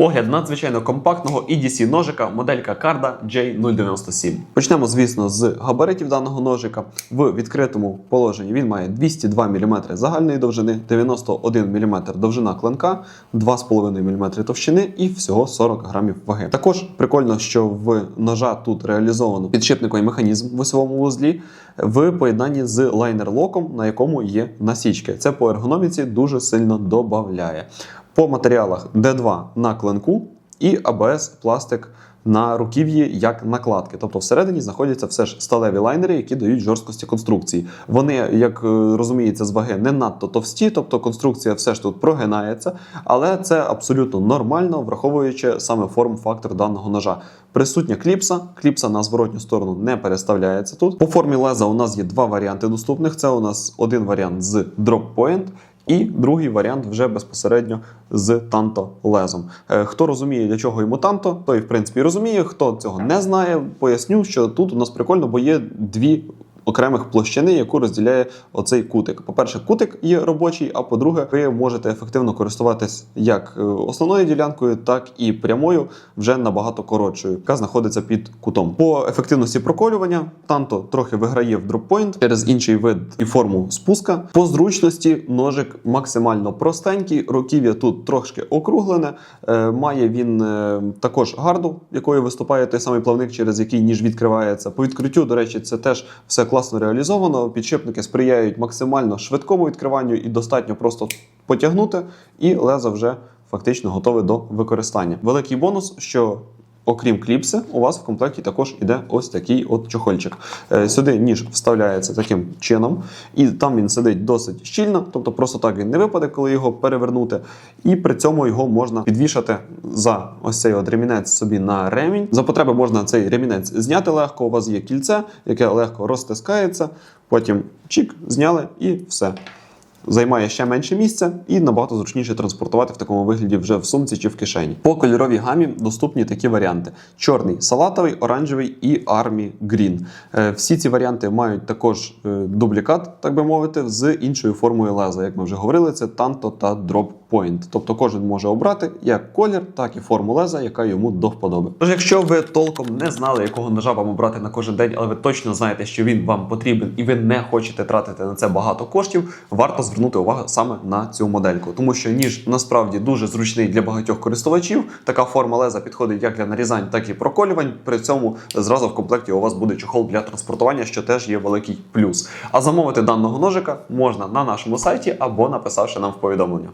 Огляд надзвичайно компактного EDC ножика моделька Carda J097. Почнемо, звісно, з габаритів даного ножика. В відкритому положенні він має 202 мм загальної довжини, 91 мм довжина клинка, 2,5 мм товщини і всього 40 грамів ваги. Також прикольно, що в ножа тут реалізовано підшипниковий механізм в осьовому вузлі в поєднанні з лайнер-локом, на якому є насічки. Це по ергономіці дуже сильно додає. По матеріалах D2 на клинку і АБС пластик на руків'ї як накладки. Тобто всередині знаходяться все ж сталеві лайнери, які дають жорсткості конструкції. Вони, як е, розуміється, з ваги не надто товсті, тобто конструкція все ж тут прогинається, але це абсолютно нормально, враховуючи саме форм-фактор даного ножа. Присутня кліпса, кліпса на зворотню сторону не переставляється тут. По формі леза у нас є два варіанти доступних. Це у нас один варіант з Point, і другий варіант вже безпосередньо з танто лезом. Е, Хто розуміє, для чого йому танто, той в принципі розуміє. Хто цього не знає, поясню, що тут у нас прикольно, бо є дві. Окремих площини, яку розділяє оцей кутик. По-перше, кутик є робочий, а по-друге, ви можете ефективно користуватись як е, основною ділянкою, так і прямою, вже набагато коротшою, яка знаходиться під кутом. По ефективності проколювання танто трохи виграє в дроппойнт через інший вид і форму спуска. По зручності ножик максимально простенький, руків'я тут трошки округлене. Е, має він е, також гарду, якою виступає той самий плавник, через який ніж відкривається. По відкриттю, до речі, це теж все класно реалізовано. Підшипники сприяють максимально швидкому відкриванню і достатньо просто потягнути, і лезо вже фактично готове до використання. Великий бонус, що Окрім кліпси, у вас в комплекті також іде ось такий от чохольчик. Е, Сюди ніж вставляється таким чином, і там він сидить досить щільно, тобто просто так він не випаде, коли його перевернути. І при цьому його можна підвішати за ось цей от ремінець собі на ремінь. За потреби можна цей ремінець зняти легко. У вас є кільце, яке легко розтискається. Потім чік, зняли і все займає ще менше місця і набагато зручніше транспортувати в такому вигляді вже в сумці чи в кишені. По кольоровій гамі доступні такі варіанти: чорний, салатовий, оранжевий і армі Green. Е, Всі ці варіанти мають також е, дублікат, так би мовити, з іншою формою леза. Як ми вже говорили, це танто та Drop Point. Тобто кожен може обрати як колір, так і форму леза, яка йому до вподоби. Тож, якщо ви толком не знали, якого ножа вам обрати на кожен день, але ви точно знаєте, що він вам потрібен, і ви не хочете тратити на це багато коштів, варто звернути увагу саме на цю модельку, тому що ніж насправді дуже зручний для багатьох користувачів. Така форма леза підходить як для нарізань, так і проколювань. При цьому зразу в комплекті у вас буде чохол для транспортування, що теж є великий плюс. А замовити даного ножика можна на нашому сайті або написавши нам в повідомлення.